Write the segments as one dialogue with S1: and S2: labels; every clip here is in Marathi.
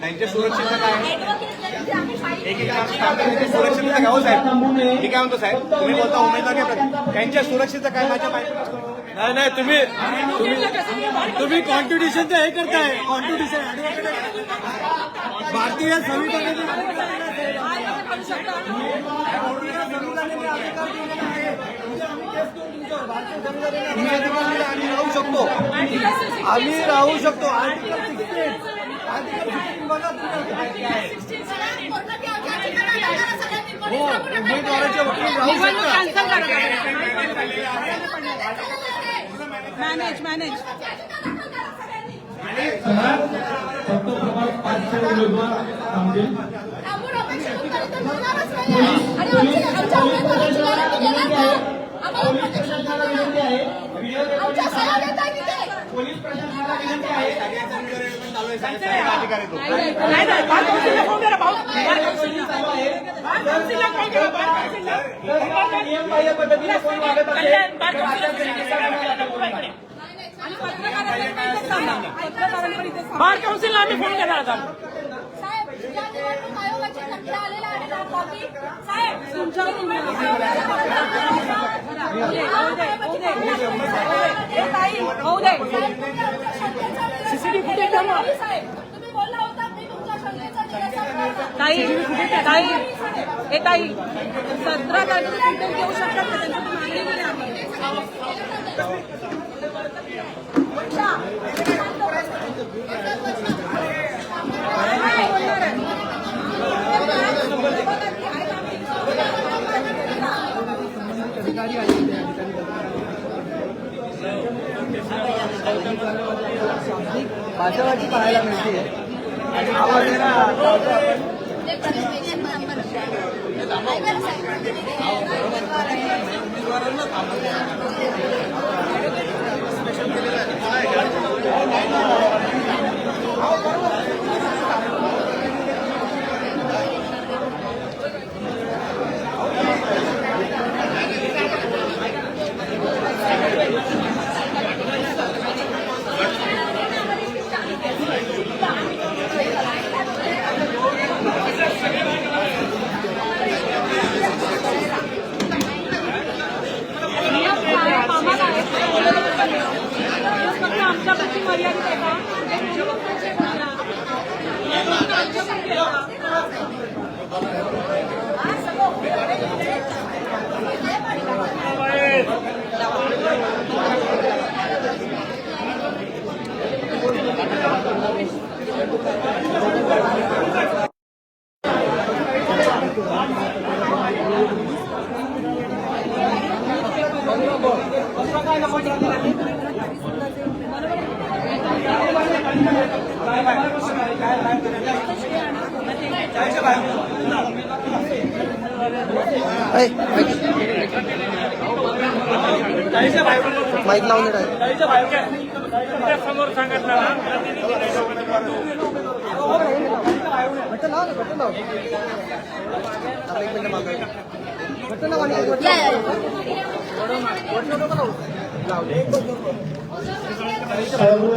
S1: त्यांच्या सुरक्षेचं काय? एक एक सुरक्षेचं काय? हो साहेब. मी काय म्हणतो साहेब? तुम्ही बोलता उमेदवार घ्या त्यांच्या सुरक्षेचं काय माझ्या
S2: नाही नाही तुम्ही तुम्ही तुम्ही हे करताय. कॉन्स्टिट्युशन भारतीय संविधानाचे
S1: आम्ही राहू शकतो
S2: आम्ही राहू शकतो आर्टिकल सिक्स्टीन आर्टिकल सिक्स्टीन बघा तुम्ही हो उमेदवाराच्या वकील राहू शकता
S3: मॅनेज मॅनेज
S4: फक्त प्रभाग पाचचे उमेदवार थांबतील पोलीस प्रशासनाला विनंती आहे
S1: आहे साहेब अधिकार येतो
S3: नाही नाही बार कौन्सिलला कौन्सिलला फोन करा बार कौन्सिलला
S4: नियमबाह्य पद्धतीने कोण वागत असेल
S3: कल्याण बार कौन्सिलला आणि पत्रकारांना पण इथेच थांबा. पत्रकारांना पण इथेच थांबा. बार कौन्सिलला आम्ही फोन करणार आता तुमच्या होऊ दे
S5: सीसीटीव्ही
S3: फुटेज जमा. ताई ताई ए ताई सतरा तारखेला फुटेज घेऊ शकतात का त्यांचं पण आम्ही
S2: भाषावाची पाहायला मिळते. आवाज आहे ना
S3: नियम काय? आम्हाला आहे. नियम फक्त आमच्यापुरती मर्यादित आहे का? हे नियम कसे बोलणार? नियम फक्त आमच्यापुरती आहे का?
S2: माईक लावून
S5: समोर सांगितलं
S4: सर्व सर्व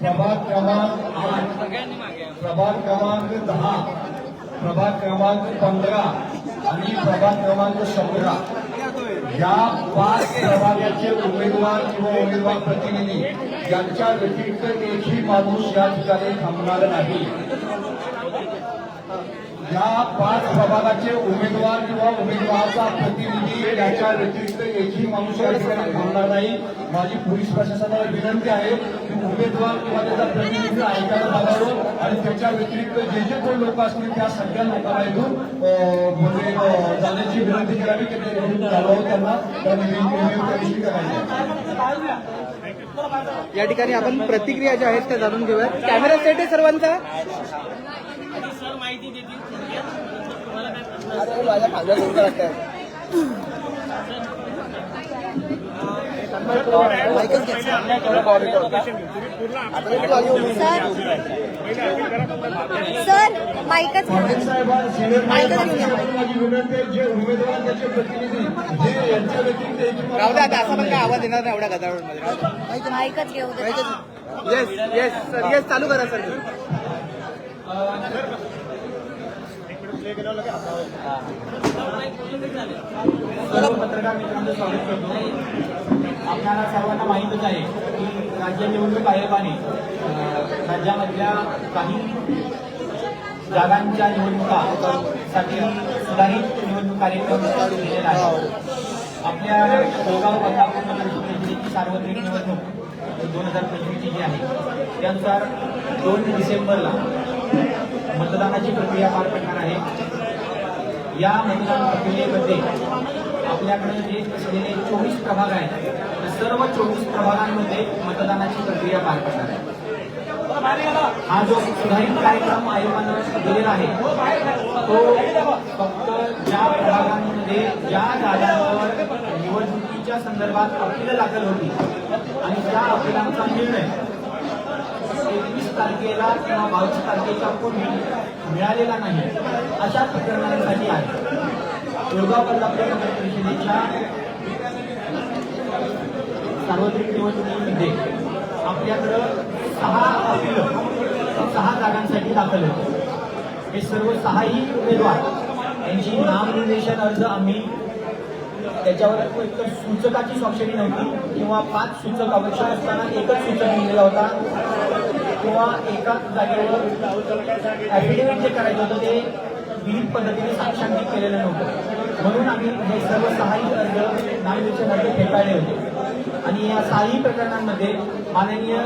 S4: प्रभाग क्रमांक आठ प्रभाग क्रमांक दहा प्रभाग क्रमांक पंधरा आणि प्रभाग क्रमांक सतरा या पाच प्रभागाचे उमेदवार किंवा उमेदवार प्रतिनिधी यांच्या व्यतिरिक्त एकही माणूस या ठिकाणी थांबणार नाही या पाच प्रभागाचे उमेदवार किंवा उमेदवाराचा प्रतिनिधी याच्या व्यतिरिक्त एकही माणूस या ठिकाणी थांबणार नाही. माझी पोलीस प्रशासनाला विनंती आहे की उमेदवार किंवा त्याचा प्रतिनिधी ऐकायला बघावं आणि त्याच्या व्यतिरिक्त जे जे कोण लोक असतील त्या सगळ्या लोकांना इथून म्हणजे जाण्याची विनंती करावी की त्यांना त्यांनी करायची
S2: या ठिकाणी आपण प्रतिक्रिया ज्या आहेत त्या जाणून घेऊया कॅमेरा सेट आहे सर्वांचा? उभं वाटतंय.
S5: सर माईकच
S4: जे उमेदवार त्याचे प्रतिनिधी जे यांच्या व्यतिरिक्त
S1: राहू द्या आता असा पण काय आवाज येणार नाही एवढ्या गदारोळमध्ये.
S5: माईकच घेऊ
S1: येस येस सर येस चालू करा सर
S6: पत्रकार मित्रांचं स्वागत करतो. आपल्याला सर्वांना माहीतच आहे की राज्य निवडणूक आयोगाने राज्यामधल्या काही जागांच्या निवडणुकासाठी सुधारित निवडणूक कार्यक्रम दिलेला आहे. आपल्या बेळगाव बदलापूर सार्वत्रिक निवडणूक दोन हजार पंचवीसची जी आहे त्यानुसार दोन डिसेंबरला मतदानाची प्रक्रिया पार पडणार आहे. या मतदान प्रक्रियेमध्ये आपल्याकडे जे असलेले चोवीस प्रभाग आहेत त्या सर्व चोवीस प्रभागांमध्ये मतदानाची प्रक्रिया पार पडणार आहे. हा जो सुधारित कार्यक्रम आयोगानं दिलेला आहे तो फक्त ज्या प्रभागांमध्ये ज्या जागांवर निवडणुकीच्या संदर्भात अपील दाखल होती आणि त्या अपिलांचा निर्णय तारखेला किंवा बावीस तारखेच्या पूर्वी मिळालेला नाही. अशा प्रकरणांसाठी आहे योगा बदलापूर नगर परिषदेच्या सार्वत्रिक निवडणुकीमध्ये आपल्याकडं सहा अपील सहा जागांसाठी दाखल होते. हे सर्व सहाही उमेदवार यांची नामनिर्देशन अर्ज आम्ही त्याच्यावर एकतर सूचकाची स्वाक्षरी नव्हती. किंवा पाच सूचक आवश्यक असताना एकच सूचक लिहिलेला होता. किंवा एकाच जागेवर ऍफिडेव्हिट जे करायचं होतं ते विहित पद्धतीने साक्षांकित केलेलं नव्हतं. म्हणून आम्ही हे सर्व सहाही अर्ज नामनिर्देशन फेटाळले होते. आणि या सहाही प्रकरणांमध्ये माननीय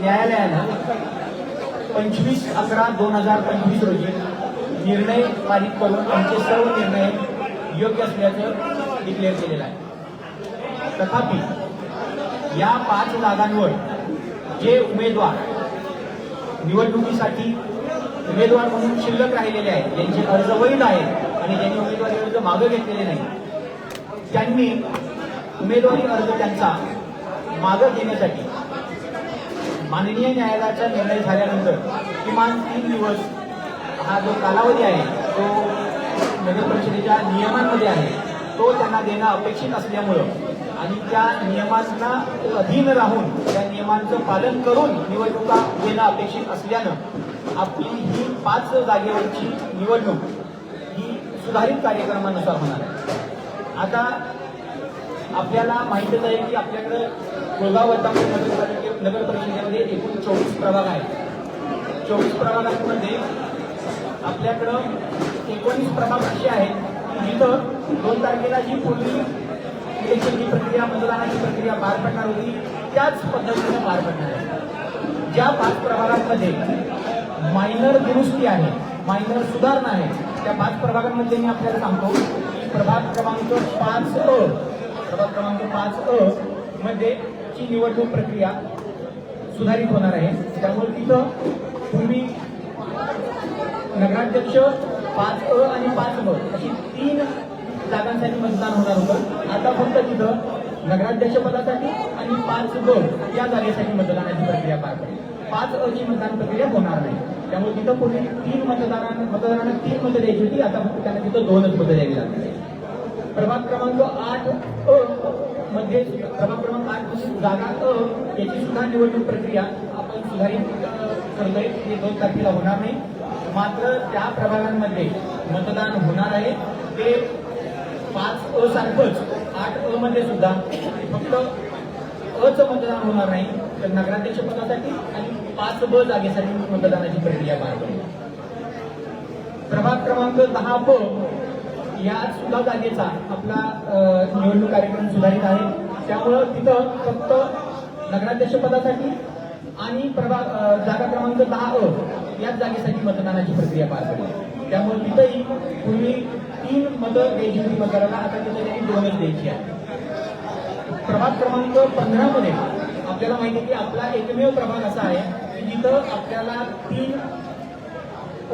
S6: न्यायालयानं पंचवीस अकरा दोन हजार पंचवीस रोजी निर्णय पारित करून आमचे सर्व निर्णय योग्य असल्याचं डिक्लेअर केलेलं आहे. तथापि या पाच जागांवर जे उमेदवार निवडणुकीसाठी उमेदवार म्हणून शिल्लक राहिलेले आहेत. ज्यांचे अर्ज वैध आहेत आणि ज्यांनी उमेदवारी अर्ज मागे घेतलेले नाही त्यांनी उमेदवारी अर्ज त्यांचा मागं घेण्यासाठी माननीय न्यायालयाचा निर्णय झाल्यानंतर किमान तीन दिवस हा जो कालावधी आहे तो नगर परिषदेच्या नियमांमध्ये आहे तो त्यांना देणं अपेक्षित असल्यामुळं आणि त्या नियमांना अधीन राहून त्या नियमांचं पालन करून निवडणुका घेणं अपेक्षित असल्यानं आपली ही पाच जागेवरची निवडणूक ही सुधारित कार्यक्रमानुसार होणार आहे. आता आपल्याला माहितच आहे की आपल्याकडे कोळगाव नगर नगर परिषदेमध्ये एकूण चोवीस प्रभाग आहेत. चोवीस प्रभागांमध्ये आपल्याकडं एकोणीस प्रभाग असे आहेत. जिथं दोन तारखेला जी पूर्वी इलेक्शनची प्रक्रिया मतदानाची प्रक्रिया पार पडणार होती. त्याच पद्धतीने पार पडणार आहे. ज्या पाच प्रभागांमध्ये मायनर दुरुस्ती आहे मायनर सुधारणा आहे त्या पाच प्रभागांमध्ये मी आपल्याला सांगतो. प्रभाग क्रमांक पाच अ प्रभाग क्रमांक पाच अ मध्ये ची निवडणूक प्रक्रिया सुधारित होणार आहे. त्यामुळे तिथं पूर्वी नगराध्यक्ष पाच अ आणि पाच ब अशी तीन जागांसाठी मतदान होणार होतं. आता फक्त तिथं नगराध्यक्ष पदासाठी आणि पाच दोन या जागेसाठी मतदानाची प्रक्रिया पार पडेल. पाच अ ची मतदान प्रक्रिया होणार नाही. त्यामुळे तिथं पूर्वी तीन मतदारांना मतदारांना तीन मतं द्यायची होती. आता फक्त त्यांना तिथं दोनच मतं द्यावी लागतील प्रभाग क्रमांक आठ अ मध्ये प्रभाग क्रमांक आठ जागा अ याची सुद्धा निवडणूक प्रक्रिया आपण सुधारित करतोय. हे दोन तारखेला होणार नाही. मात्र त्या प्रभागांमध्ये मतदान होणार आहे. ते पाच अ सारखंच आठ अ मध्ये सुद्धा. फक्त अच मतदान होणार नाही तर नगराध्यक्ष पदासाठी आणि पाच ब जागेसाठी मतदानाची प्रक्रिया पार पडली प्रभाग क्रमांक दहा ब या सुद्धा जागेचा आपला निवडणूक कार्यक्रम सुधारित आहे. त्यामुळं तिथं फक्त नगराध्यक्ष पदासाठी आणि प्रभाग जागा क्रमांक दहा अ याच जागेसाठी मतदानाची प्रक्रिया पार पडली. त्यामुळे तिथंही पूर्वी तीन मतं द्यायची होती मतदाराला आता तिथं त्यांनी दोनच द्यायची आहे प्रभाग क्रमांक पंधरा मध्ये आपल्याला माहिती आहे की आपला एकमेव प्रभाग असा आहे की जिथं आपल्याला तीन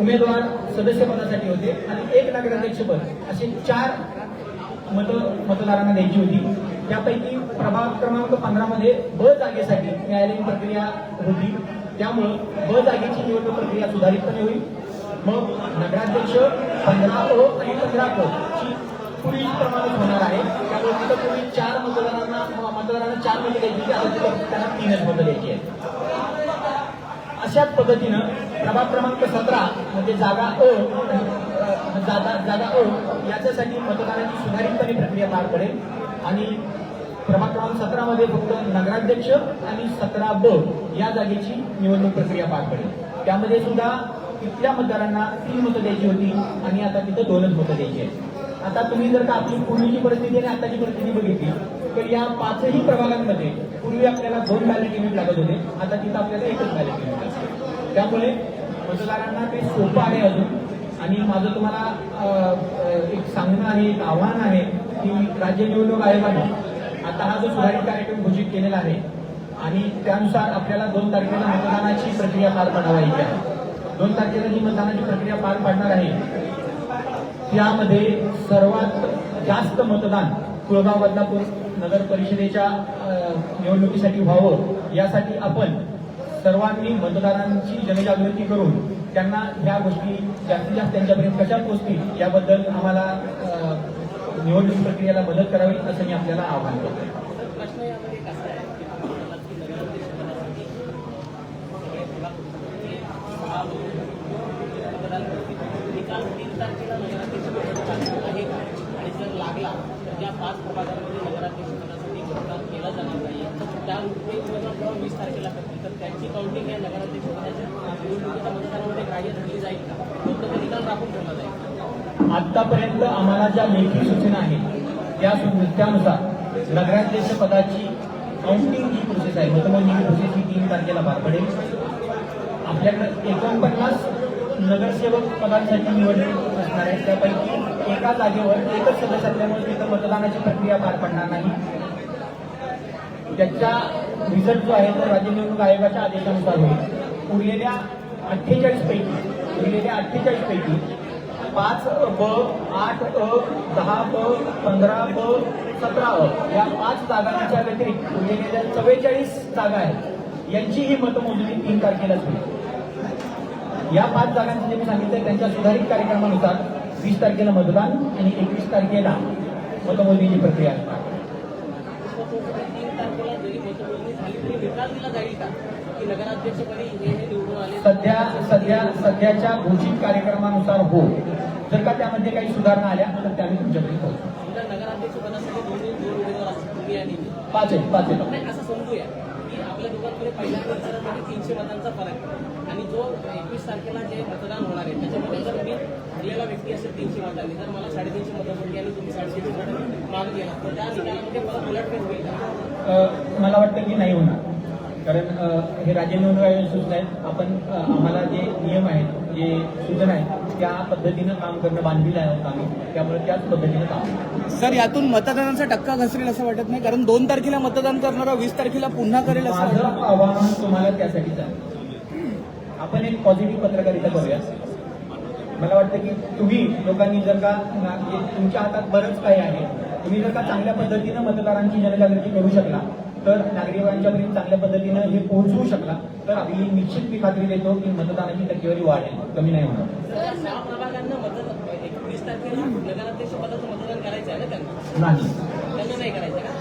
S6: उमेदवार सदस्यपदासाठी होते आणि एक नगराध्यक्षपद असे चार मत मतदारांना द्यायची होती. त्यापैकी प्रभाग क्रमांक पंधरामध्ये ब जागेसाठी न्यायालयीन प्रक्रिया होती. त्यामुळं ब जागेची निवडणूक प्रक्रिया सुधारितपणे होईल. मग नगराध्यक्ष पंधरा ओ आणि पंधरा क. पुढील पूर्वी प्रमाणित होणार आहे. त्यामुळे तिथं पूर्वी चार मतदारांना मतदारांना चार मतं द्यायची आता त्यांना तीनच मतं द्यायची आहेत. अशाच पद्धतीनं प्रभाग क्रमांक सतरा म्हणजे जागा अ जागा जागा अ याच्यासाठी मतदानाची सुधारितपणे प्रक्रिया पार पडेल. आणि प्रभाग क्रमांक सतरा मध्ये फक्त नगराध्यक्ष आणि सतरा ब या जागेची निवडणूक प्रक्रिया पार पडेल. त्यामध्ये सुद्धा तिथल्या मतदारांना तीन मतं द्यायची होती आणि आता तिथं दोनच मतं द्यायची आहेत. आता तुम्ही जर का आपली पूर्वीची परिस्थिती आणि आताची परिस्थिती बघितली तर या पाचही प्रभागांमध्ये पूर्वी आपल्याला दोन बॅलेट युनिट लागत होते आता तिथं आपल्याला एकच बॅलेट युनिट लागते त्यामुळे मतदारांना ते सोपं आहे अजून. आणि माझं तुम्हाला एक सांगणं आहे एक आव्हान आहे की राज्य निवडणूक आयोगाने आता हा जो सुधारित कार्यक्रम घोषित केलेला आहे आणि त्यानुसार आपल्याला दोन तारखेला मतदानाची प्रक्रिया पार पाडावायची आहे. दोन तारखेला जी मतदानाची प्रक्रिया पार पाडणार आहे. त्यामध्ये सर्वात जास्त मतदान कुळगाव बदलापूर नगर परिषदेच्या निवडणुकीसाठी व्हावं यासाठी आपण सर्वांनी मतदारांची जनजागृती करून त्यांना ह्या गोष्टी जास्तीत जास्त त्यांच्यापर्यंत कशा पोहोचतील याबद्दल आम्हाला निवडणूक प्रक्रियेला मदत करावी असं मी आपल्याला आवाहन करतो
S7: निकाल तीन तारखेला नगराध्यक्ष पदाचा आहे आणि जर लागला तर त्या पाच प्रभागांमध्ये नगराध्यक्ष पदासाठी मतदान केलं जाणार नाही त्या ते उमेदवार जेव्हा वीस तारखेला करतील तर त्यांची काउंटिंग या नगराध्यक्ष पदाच्या निवडणुकीच्या मतदानामध्ये ग्राह्य धरली जाईल का फक्त ते निकाल राखून ठेवला जाईल
S6: आतापर्यंत आम्हाला ज्या लेखी सूचना आहेत त्या सु- त्यानुसार नगराध्यक्ष पदाची काउंटिंग जी प्रोसेस आहे मतमोजणी प्रोसेस ही तीन तारखेला पार पडेल. आपल्याकडे एकोणपन्नास नगरसेवक पदांसाठी निवडणूक असणार आहे. त्यापैकी एका जागेवर एकच सदस्य असल्यामुळे तिथं मतदानाची प्रक्रिया पार पडणार नाही. त्याचा रिझल्ट जो आहे तो राज्य निवडणूक आयोगाच्या आदेशानुसार होईल. उरलेल्या अठ्ठेचाळीस पैकी उरलेल्या अठ्ठेचाळीस पैकी पाच ब आठ अ दहा ब पंधरा ब सतरा अ या पाच जागांच्या व्यतिरिक्त उरलेल्या ज्या चव्वेचाळीस जागा आहेत यांची ही मतमोजणी तीन तारखेला होईल. या पाच जागांचं जे मी सांगितलं त्यांच्या सुधारित कार्यक्रमानुसार वीस तारखेला मतदान आणि एकवीस तारखेला मतमोजणीची प्रक्रिया. असणार
S7: तीन तारखेला झाली तरी जाईल का की
S6: सध्या सध्या सध्याच्या घोषित कार्यक्रमानुसार हो. जर का त्यामध्ये काही सुधारणा आल्या तर त्या आम्ही तुमच्याकडे पोहोचू.
S7: आणि
S6: पाच आहे पाच आहे
S7: नाही असं समजूया. की आपल्या दोघांकडे पहिल्या तीनशे मतांचा फरक आहे आणि जो एकवीस तारखेला जे मतदान होणार आहे त्याच्यामध्ये जर मी दिलेला व्यक्ती असेल तीनशे मतांनी जर मला साडेतीनशे मतं पडली आणि तुम्ही साडेतीनशे मतं माग गेला. तर त्या निकालामध्ये परत उलटफेर होईल का?
S6: मला वाटतं की नाही होणार. कारण हे राज्य निवडणूक आयोग सूचना आहेत. आपण आम्हाला जे नियम आहेत जे सूचना आहेत त्या पद्धतीनं काम करणं बांधलेलं आहे आम्ही. त्यामुळे त्याच पद्धतीनं काम.
S2: सर यातून मतदानाचा टक्का घसरेल असं वाटत नाही कारण दोन तारखेला मतदान करणारा वीस तारखेला पुन्हा करेल असं
S6: आव्हान तुम्हाला त्यासाठीच आहे आपण एक पॉझिटिव्ह पत्रकारिता करूया. मला वाटतं की तुम्ही लोकांनी जर का तुमच्या हातात बरंच काही आहे तुम्ही जर का चांगल्या पद्धतीनं मतदारांची जनजागृती करू शकला तर नागरिकांच्यापर्यंत चांगल्या पद्धतीनं हे पोहोचवू शकला तर आपली निश्चित मी खात्री देतो की मतदानाची टक्केवारी वाढेल कमी नाही होणार. नाही.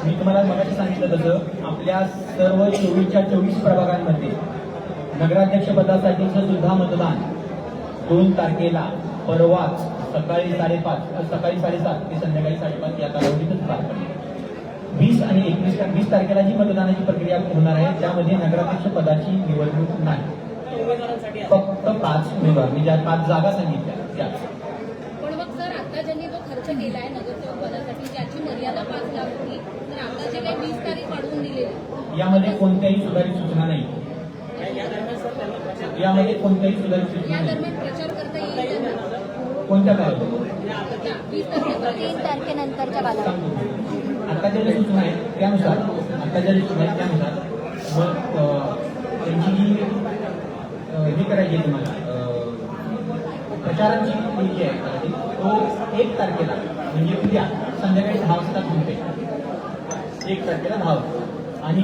S6: मी तुम्हाला मगाशी सांगितलं तसं आपल्या सर्व चोवीसच्या चोवीस प्रभागांमध्ये नगराध्यक्ष पदासाठीचं सुद्धा मतदान दोन तारखेला परवाच सकाळी साडेपाच सकाळी साडेसात ते संध्याकाळी साडेपाच या कालावधीतच पार पडेल. वीस आणि एकवीस वीस तारखेला जी मतदानाची प्रक्रिया होणार आहे त्यामध्ये नगराध्यक्ष पदाची निवडणूक नाही.
S7: त्या.
S6: फक्त पाच उमेदवार मी ज्या पाच जागा सांगितल्या त्याच.
S8: पण मग सर आता ज्यांनी जो खर्च केलाय नगरसेवक पदासाठी ज्याची मर्यादा पाच लाख होती तर आता जे काही वीस तारीख वाढवून दिलेली
S6: यामध्ये कोणत्याही सुधारित सूचना नाही
S7: या- या दरम्यान सर त्यांना प्रचार
S6: यामध्ये कोणत्याही सुधारित सूचना
S8: या
S6: नाही.
S8: दरम्यान प्रचार करता येईल त्यांना
S6: कोणत्या कालावधीत
S8: त्या वीस तारखेपर्यंत
S5: तीन तारखेनंतरच्या कालावधीत
S6: आताच्या ज्या सूचना आहेत त्यानुसार आताच्या ज्या सूचना आहेत त्यानुसार. मग त्यांची जी हे करायची आहे तुम्हाला प्रचाराची जी आहे तो एक तारखेला म्हणजे उद्या संध्याकाळी दहा वाजता थांबते एक तारखेला दहा वाजता. आणि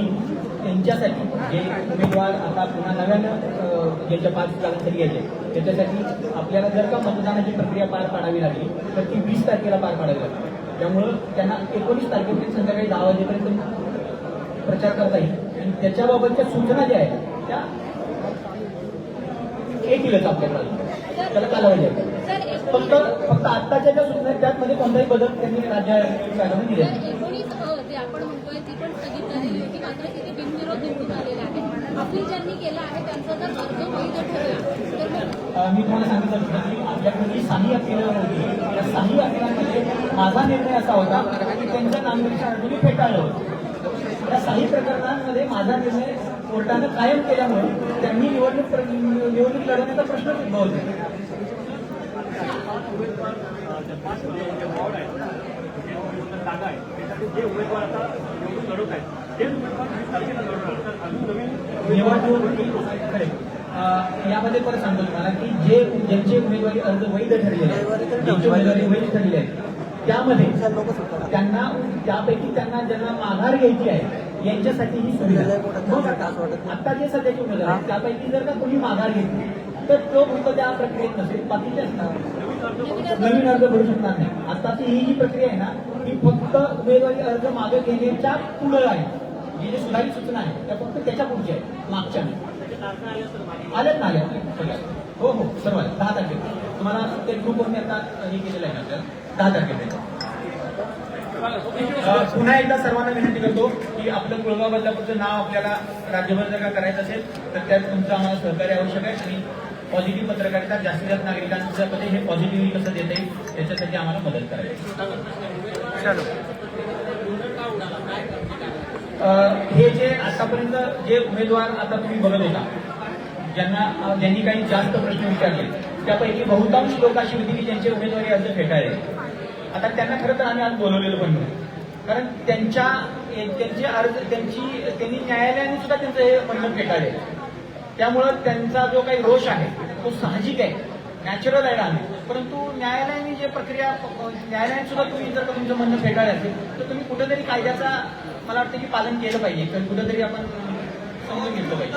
S6: त्यांच्यासाठी जे उमेदवार आता पुन्हा नव्यानं ज्यांच्या पाच जागांसाठी घ्यायचे त्याच्यासाठी आपल्याला जर का मतदानाची प्रक्रिया पार पाडावी लागली तर ती वीस तारखेला पार पाडावी लागते त्यामुळं त्यांना एकोणीस तारखेपर्यंत संध्याकाळी दहा वाजेपर्यंत प्रचार करता येईल. आणि त्याच्याबाबतच्या सूचना ज्या आहेत त्या येतीलच आपल्याला त्याला कालावधी आहे. फक्त फक्त आत्ताच्या ज्या सूचना आहेत त्यामध्ये कोणताही बदल त्यांनी राज्य सरकारने दिले
S8: सर एकोणीस अ, जे आपण म्हणतोय ती पण स्थगित झालेली होती. मात्र तिथे बिनविरोध निवडून आलेला आहे अपील ज्यांनी केलं आहे त्यांचा जर अर्ज वैध ठरला. तर मग
S6: अं, मी तुम्हाला सांगितलं होतं की आपल्याकडे साही अपिलं होती. त्या साही अपिलांमध्ये माझा निर्णय असा होता की त्यांच्या नामनिर्देशन मी फेटाळलं होतं. त्या साही प्रकरणांमध्ये माझा निर्णय कोर्टानं कायम केल्यामुळे त्यांनी निवडणूक निवडणूक लढवण्याचा प्रश्न उद्भवत नाही निवडणूक खरे. अं, यामध्ये परत सांगतो तुम्हाला की जे ज्यांचे उमेदवारी अर्ज वैध ठरलेले आहेत ज्यांची उमेदवारी वैध ठरलेली आहे त्यामध्ये त्यांना त्यापैकी त्यांना ज्यांना माघार घ्यायची आहे यांच्यासाठी ही सुविधा. आता जे सध्याचे उमेदवार आहेत त्यापैकी जर का कोणी माघार घेतली तर तो फक्त त्या प्रक्रियेत नसेल बाकीचे असणार. नवीन अर्ज भरू शकणार नाही. आताची ही जी प्रक्रिया आहे ना ही फक्त उमेदवारी अर्ज मागे घेण्याच्या पुढं आहे. ही जी सुधारित सूचना आहे त्या फक्त त्याच्या पुढची आहे मागच्या आल्यात ना आल्या हो हो सर्व दहा तारखेला. तुम्हाला ते ग्रुपवर आता हे केलेलं आहे ना आपल्याला. दहा तारखेला. पुन्हा एकदा सर्वांना विनंती करतो की आपलं कुळगाव बदलापूरचं नाव आपल्याला राज्यभर जर का करायचं असेल तर त्यात तुमचं आम्हाला सहकार्य आवश्यक आहे आणि पॉझिटिव्ह पत्रकारिता जास्तीत जास्त नागरिकांच्यामध्ये हे पॉझिटिव्हली कसं देता येईल याच्यासाठी आम्हाला मदत करायची हे जे आतापर्यंत जे उमेदवार आता तुम्ही बघत होता ज्यांना ज्यांनी काही जास्त प्रश्न विचारले त्यापैकी बहुतांश लोक अशी होती की ज्यांचे उमेदवारी अर्ज फेटाळले. आता त्यांना खरं तर आम्ही आज बोलवलेलं पण. कारण त्यांच्या त्यांचे अर्ज त्यांची त्यांनी न्यायालयाने सुद्धा त्यांचं हे म्हणणं फेटाळले. त्यामुळं त्यांचा जो काही रोष आहे तो साहजिक आहे नॅचरल आहे आम्ही परंतु न्यायालयाने जे प्रक्रिया न्यायालयाने सुद्धा तुम्ही जर का तुमचं म्हणणं फेटाळलं असेल तर तुम्ही कुठेतरी कायद्याचा मला वाटतं की पालन केलं पाहिजे तर कुठेतरी आपण समजून घेतलं पाहिजे.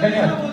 S6: धन्यवाद.